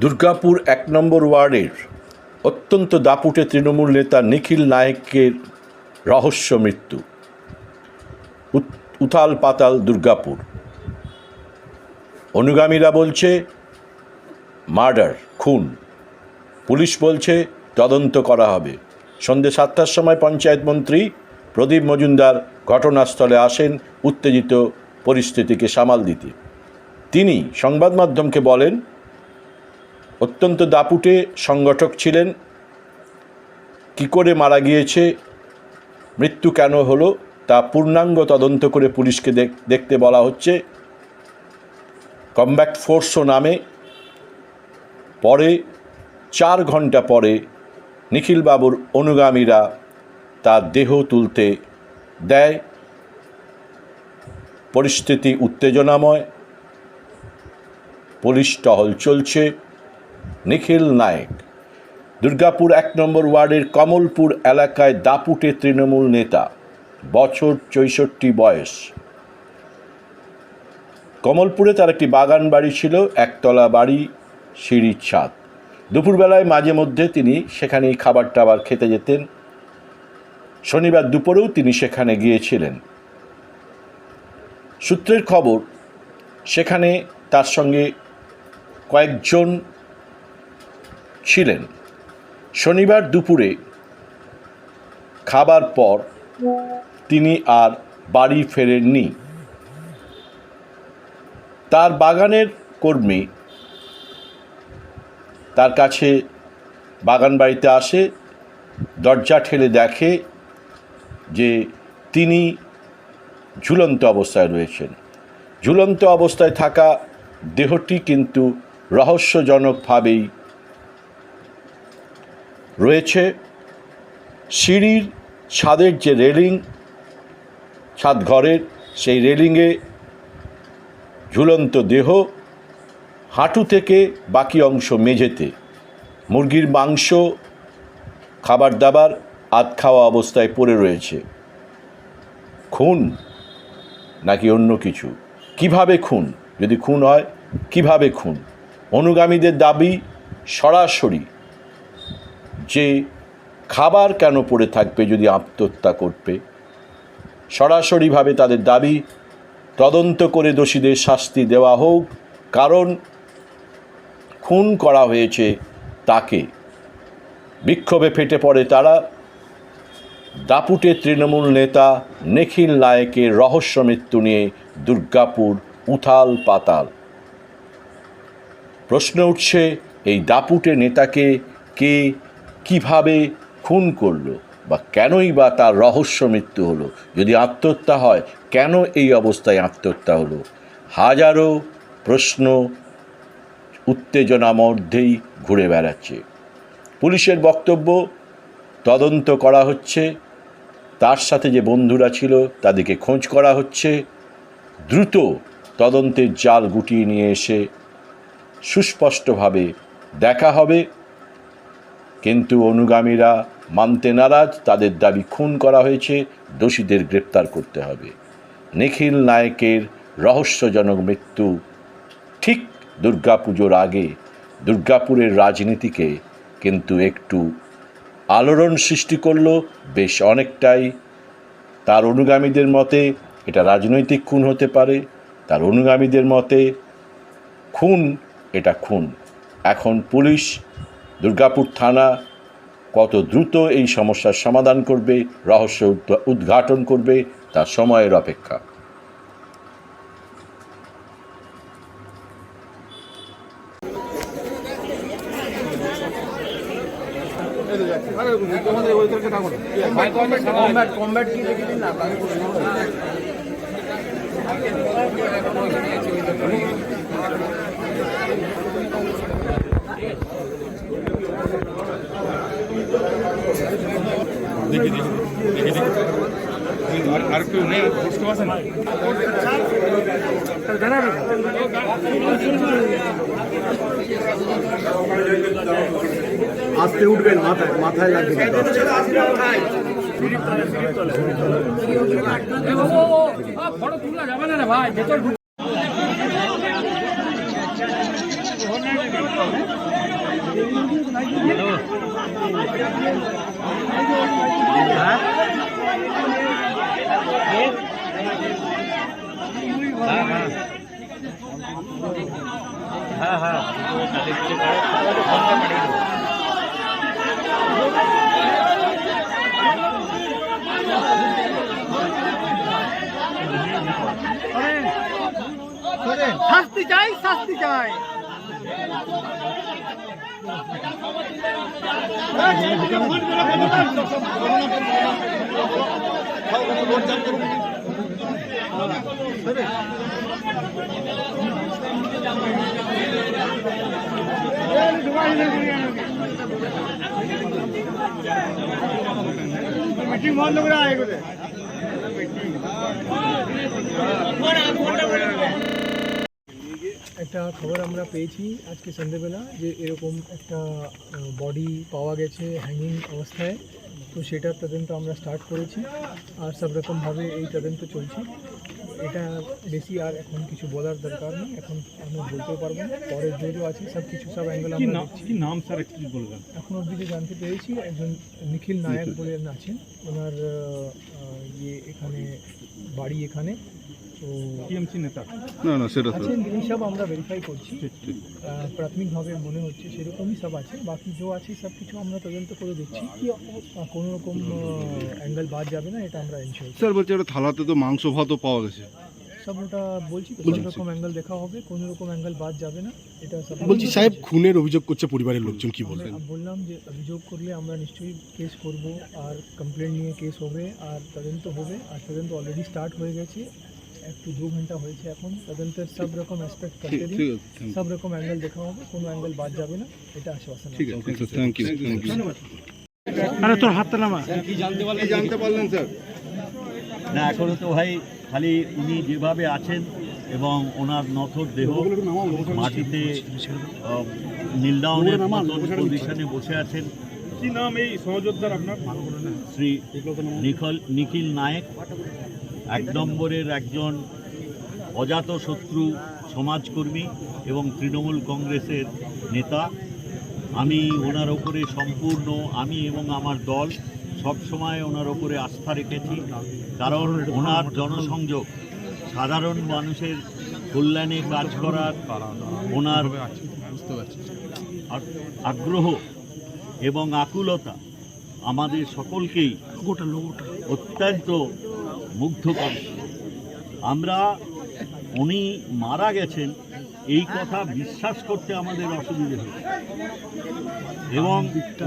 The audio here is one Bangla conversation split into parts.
দুর্গাপুর এক নম্বর ওয়ার্ডের অত্যন্ত দাপুটে তৃণমূল নেতা নিখিল নায়েকের রহস্য মৃত্যু। উথাল পাতাল দুর্গাপুর। অনুগামীরা বলছে, মার্ডার, খুন। পুলিশ বলছে, তদন্ত করা হবে। সন্ধ্যে সাতটার সময় পঞ্চায়েত মন্ত্রী প্রদীপ মজুমদার ঘটনাস্থলে আসেন উত্তেজিত পরিস্থিতিকে সামাল দিতে। তিনি সংবাদ মাধ্যমকে বলেন অত্যন্ত দাপুটে সংগঠক ছিলেন। কি করে মারা গিয়েছে, মৃত্যু কেন হলো, তা পূর্ণাঙ্গ তদন্ত করে পুলিশকে দেখ- দেখতে বলা হচ্ছে। কমব্যাক্ট ফোর্সও নামে পরে চার ঘণ্টা পরে নিখিলবাবুর অনুগামীরা তার দেহ তুলতে দেয়। পরিস্থিতি উত্তেজনাময়, পুলিশ টহল চলছে। নিখিল নায়েক। দুর্গাপুর এক নম্বর ওয়ার্ডের কমলপুর এলাকায় দাপুটে তৃণমূল নেতা। বছর চৌষট্টি বয়স। কমলপুরে তার একটি বাগান বাড়ি ছিল, একতলা বাড়ি সিঁড়ির ছাদ। দুপুরবেলায় মাঝে মধ্যে তিনি সেখানেই খাবার টাবার খেতে যেতেন। শনিবার দুপুরেও তিনি সেখানে গিয়েছিলেন। সূত্রের খবর, সেখানে তার সঙ্গে কয়েকজন ছিলেন। শনিবার দুপুরে খাবার পর তিনি আর বাড়ি ফেরেননি। তার বাগানের কর্মী তার কাছে বাগান বাড়িতে আসে, দরজা ঠেলে দেখে যে তিনি ঝুলন্ত অবস্থায় রয়েছেন। ঝুলন্ত অবস্থায় থাকা দেহটি কিন্তু রহস্যজনকভাবেই রয়েছে সিঁড়ির ছাদের যে রেলিং, ছাদ ঘরের সেই রেলিংয়ে ঝুলন্ত দেহ, হাঁটু থেকে বাকি অংশ মেঝেতে। মুরগির মাংস, খাবার দাবার, আধ খাওয়া অবস্থায় পড়ে রয়েছে। খুন নাকি অন্য কিছু? কীভাবে খুন? যদি খুন হয়, কীভাবে খুন? অনুগামীদের দাবি সরাসরি যে খাবার কেন পড়ে থাকবে যদি আত্মহত্যা করবে? সরাসরিভাবে তাদের দাবি, তদন্ত করে দোষীদের শাস্তি দেওয়া হোক, কারণ খুন করা হয়েছে তাকে। বিক্ষোভে ফেটে পড়ে তারা। দাপুটে তৃণমূল নেতা নিখিল নায়েকের রহস্য মৃত্যু নিয়ে দুর্গাপুর উথাল পাতাল। প্রশ্ন উঠছে, এই দাপুটে নেতাকে কে কীভাবে খুন করল বা কেনই বা তার রহস্য মৃত্যু হলো? যদি আত্মহত্যা হয়, কেন এই অবস্থায় আত্মহত্যা হলো? হাজারো প্রশ্ন উত্তেজনা মধ্যেই ঘুরে বেড়াচ্ছে। পুলিশের বক্তব্য, তদন্ত করা হচ্ছে, তার সাথে যে বন্ধুরা ছিল তাদেরকে খোঁজ করা হচ্ছে, দ্রুত তদন্তের জাল গুটিয়ে নিয়ে এসে সুস্পষ্টভাবে দেখা হবে। কিন্তু অনুগামীরা মানতে নারাজ, তাদের দাবি খুন করা হয়েছে, দোষীদের গ্রেপ্তার করতে হবে। নিখিল নায়কের রহস্যজনক মৃত্যু ঠিক দুর্গাপুজোর আগে। দুর্গাপুরের রাজনীতিকে কিন্তু একটু আলোড়ন সৃষ্টি করল বেশ অনেকটাই। তার অনুগামীদের মতে এটা রাজনৈতিক খুন হতে পারে, তার অনুগামীদের মতে খুন এটা খুন। এখন পুলিশ দুর্গাপুর থানা কত দ্রুত এই সমস্যার সমাধান করবে, রহস্য উদ্ঘা- উদ্ঘাটন করবে তার সময়ের অপেক্ষা। দেখি দেখি দেখি দেখি আর আর কেউ নেই বুঝতে পারছেন আস্তে উঠবেন মাথায় মাথায় লাগবে কিন্তু আস্তে। ফটো তুলা যাবে না রে ভাই ভেতর ঢুক- শাস্তি চাই শাস্তি চাই। মিটিং বন্ধ করে আয় করে একটা খবর আমরা পেয়েছি আজকে সন্ধ্যেবেলা যে এরকম একটা বডি পাওয়া গেছে হ্যাঙ্গিং অবস্থায়। তো সেটার তদন্ত আমরা স্টার্ট করেছি। আর সব রকমভাবে এই তদন্ত চলছে। এটা বেশি আর এখন কিছু বলার দরকার নেই। এখন আমি বলতেও পারব না। পরের জোরও আছে সব কিছু সব অ্যাঙ্গেল কি আমরা নাম কি নাম স্যার একটু বলবেন? এখন অবধি যে জানতে পেরেছি একজন নিখিল নায়ক বলে আছেন ওনার আহ, আহ, ইয়ে এখানে বাড়ি এখানে। টিএমসি নেতা। না না সেটা তো এইসব আমরা ভেরিফাই করছি। প্রাথমিকভাবে মনে হচ্ছে সেরকমই সব আছে। বাকি যে আছে সব কিছু আমরা তদন্ত করে দেখছি। কি কোনো রকম অ্যাঙ্গেল বাদ যাবে না এটা আমরা এনশিওর স্যার বলছে একটা থালাতে তো মাংস ভাতও পাওয়া গেছে। সব ওটা বলছি তো কোনো রকম অ্যাঙ্গেল দেখা হবে কোনো রকম অ্যাঙ্গেল বাদ যাবে না। এটা সব বলছি সাহেব খুনের অভিযোগ করছে পরিবারের লোকজন কি বলবেন? আমি বললাম যে অভিযোগ করলে আমরা নিশ্চয়ই কেস করব আর কমপ্লেন নিয়ে কেস হবে আর তদন্ত হবে আর তদন্ত অলরেডি স্টার্ট হয়ে গেছে। একটু দু ঘণ্টা হয়েছে এখন। তদন্তের সব রকম অ্যাসপেক্ট করতে দিন. সব রকম অ্যাঙ্গেল দেখা হবে কোনো অ্যাঙ্গেল বাদ যাবে না এটা আশ্বাসন ঠিক আছে থ্যাংক ইউ থ্যাংক ইউ আরে তোর হাতটা নামা। কি জানতে পারলেন? স্যার না এখনও তো ভাই খালি উনি যেভাবে আছেন এবং ওনার নথর দেহ মাটিতে মতন পজিশনে বসে আছেন। কি নাম এই সহযোদ্ধার আপনার? শ্রী নিখল নিখিল নায়েক। এক নম্বরের একজন অজাত শত্রু সমাজকর্মী এবং তৃণমূল কংগ্রেসের নেতা। আমি ওনার ওপরে সম্পূর্ণ আমি এবং আমার দল সব সময় ওনার ওপরে আস্থা রেখেছি। কারণ ওনার জনসংযোগ সাধারণ মানুষের কল্যাণে কাজ করার ওনার আগ্রহ এবং আকুলতা আমাদের সকলকেই অত্যন্ত মুগ্ধ করে আমরা, উনি মারা গেছেন, এই কথা বিশ্বাস করতে আমাদের অসুবিধে হয়েছে এবং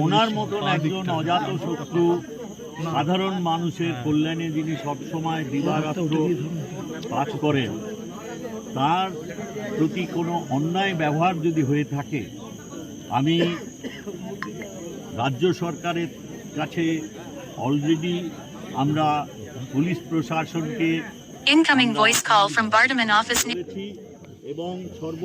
ওনার মতন একজন অজাত শত্রু, সাধারণ মানুষের কল্যাণে যিনি সবসময় দিবারাত্র কাজ করেন, তার প্রতি কোনো অন্যায় ব্যবহার যদি হয়ে থাকে, আমি রাজ্য সরকারের কাছে অলরেডি আমরা পুলিশ প্রশাসনকে Incoming voice call from Bardaman office. করেছি এবং সর্ব